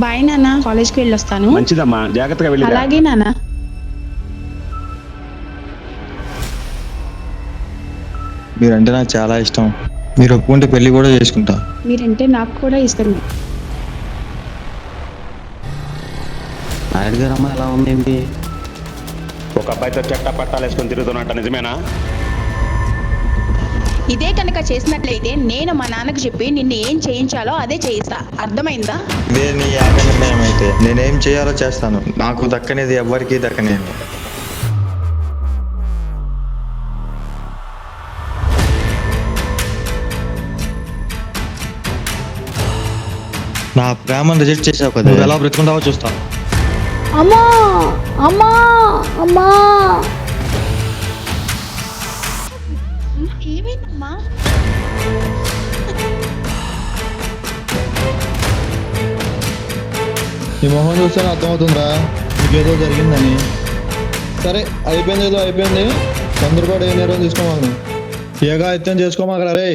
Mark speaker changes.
Speaker 1: Bye నాన్న కాలేజ్కి వెళ్ళొస్తాను.
Speaker 2: మంచిదమ్మా. జాగ్రత్తగా వెళ్ళి
Speaker 1: అలాగే నాన్న
Speaker 3: మీరంటే నాకు చాలా ఇష్టం. మీరు ఒప్పుకుంటే పెళ్ళి కూడా చేసుకుంటా.
Speaker 1: మీరంటే నాకు కూడా ఇష్టం.
Speaker 4: నాయుడు గారు అమ్మ ఎలా ఉందేంటి
Speaker 2: ఒక అబ్బాయితో చెట్ట పట్టాలు వేసుకొని తిరుగుతున్నట్ట నిజమేనా?
Speaker 1: ఇదే కనుక చేసినట్లయితే నేను మా నాన్నకు చెప్పి నిన్ను ఏం చేయించాలో అదే చేయిస్తా. అర్థమైందా?
Speaker 3: ఇదే నీ ఏక నిర్ణయం అయితే. నేనేం చేయాలో చేస్తాను. నాకు దక్కనేది ఎవ్వరికీ దక్కనేది నా ప్రేమను రిజెక్ట్ చేసావు కదా. నువ్వు ఎలా బ్రతుకుంటావో చూస్తా
Speaker 5: అమ్మా! అమ్మా! అమ్మా!
Speaker 1: ఏమైందమ్మా
Speaker 6: నీ మొహం చూస్తే అర్థమవుతుందా నీకేదో జరిగిందని. సరే అయిపోయింది ఏదో అయిపోయింది. తొందరపాటు ఏ నిర్ణయం తీసుకోమాకు ఏగా ఎత్తం చేసుకోమాకరా రే